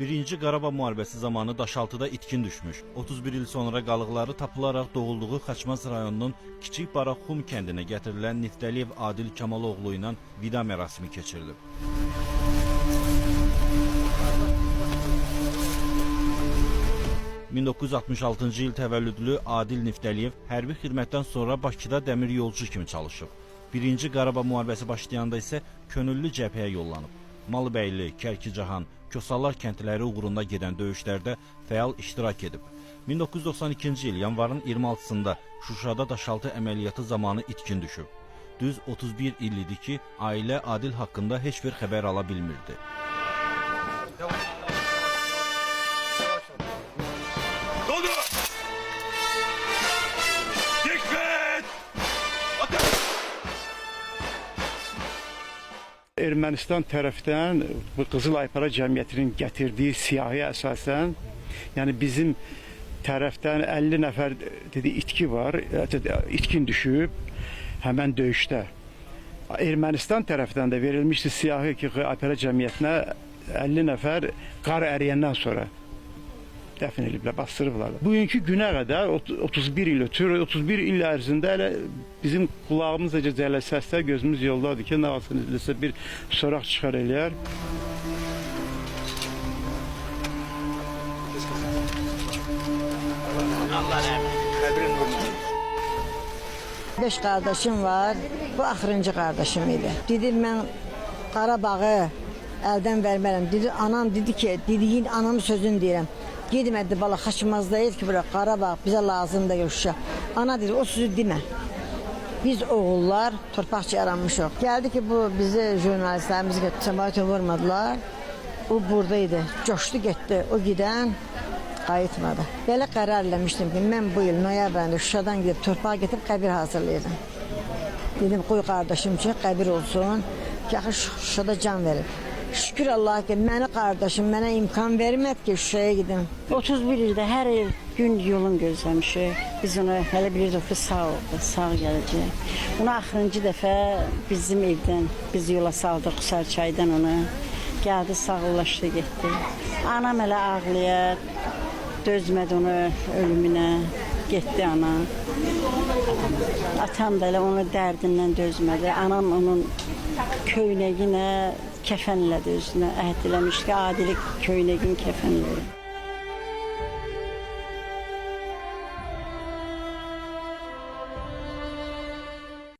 Birinci Qarabağ müharibəsi zamanı Daşaltıda itkin düşmüş. 31 il sonra qalıqları tapılaraq doğulduğu Xaçmaz rayonunun Kiçik Baraxum kəndinə gətirilən Niftəliyev Adil Kamaloğlu ilə vida mərasimi keçirilib. ...1966-cı il təvəllüdlü Adil Niftəliyev hərbi xidmətdən sonra Bakıda dəmir yolcu kimi çalışıb. Birinci Qarabağ müharibəsi başlayanda isə könüllü cəbhəyə yollanıb. Malıbəyli, Kərkicahan, Kosallar kəndləri uğrunda gedən döyüşlərdə fəal iştirak edib. 1992-ci il yanvarın 26-sında Şuşada daşaltı əməliyyatı zamanı itkin düşüb. Düz 31 il idi ki, ailə Adil haqqında heç bir xəbər ala bilmirdi. Ermənistan tərəfdən bu Qızıl Aypara Cəmiyyətinin gətirdiyi siyahıya əsasən, yəni bizim tərəfdən 50 nəfər dedi itki var, itkin düşüb həmən döyüşdə. Ermənistan tərəfdən də verilmişdi siyahı ki, Aypara Cəmiyyətinə 50 nəfər qar əriyəndən sonra dəfn ediblər, bastırıblar. Bugünkü günə qədər ot- 31 il ötür, 31 il ərzində elə bizim qulağımız necə cələ səslər, gözümüz yoldadır ki, olsun edilsə bir soraq çıxar eləyər. Beş qardaşım var. Bu axırıncı qardaşım idi. Dedim mən Qarabağı əldən vermərəm. Dedi anam dedi ki, dediyin anamın sözünü deyirəm. Getmədi bala xaçmaz deyil ki, bura Qarabağ bizə lazımdır Şuşa. Ana dedi o sözü demə. Biz oğullar torpaqçı yaranmışıq. Gəldi ki bu bizi jurnalistlərimiz cəmaətə vurmadılar. O buradaydı. Coşdu getdi. O gedən qayıtmadı. Belə qərar eləmişdim ki, mən bu il noyabrında Şuşadan gedib torpağa getirib qəbir hazırlayacağam. Dedim qoy qardaşım ki, qəbir olsun. Ki axı Şuşada can verib. Şükür Allah ki, məni qardaşım mənə imkan vermədi ki, Şuşaya gedim. 31 ildə hər il gün yolun gözləmişik. Biz onu hələ bilirdik ki, sağ oldu, sağ gələcək. Bunu axırıncı dəfə bizim evdən biz yola saldıq Qusarçaydan onu. Gəldi, sağollaşdı, getdi. Anam hələ ağlayır, dözmədi onu ölümünə. Getdi ana. Atam da elə onun dərdindən dözmədi. Anam onun köynəyinə kəfənlədi özünə. Əhd eləmiş ki, adilik köynəyin kəfənlədi.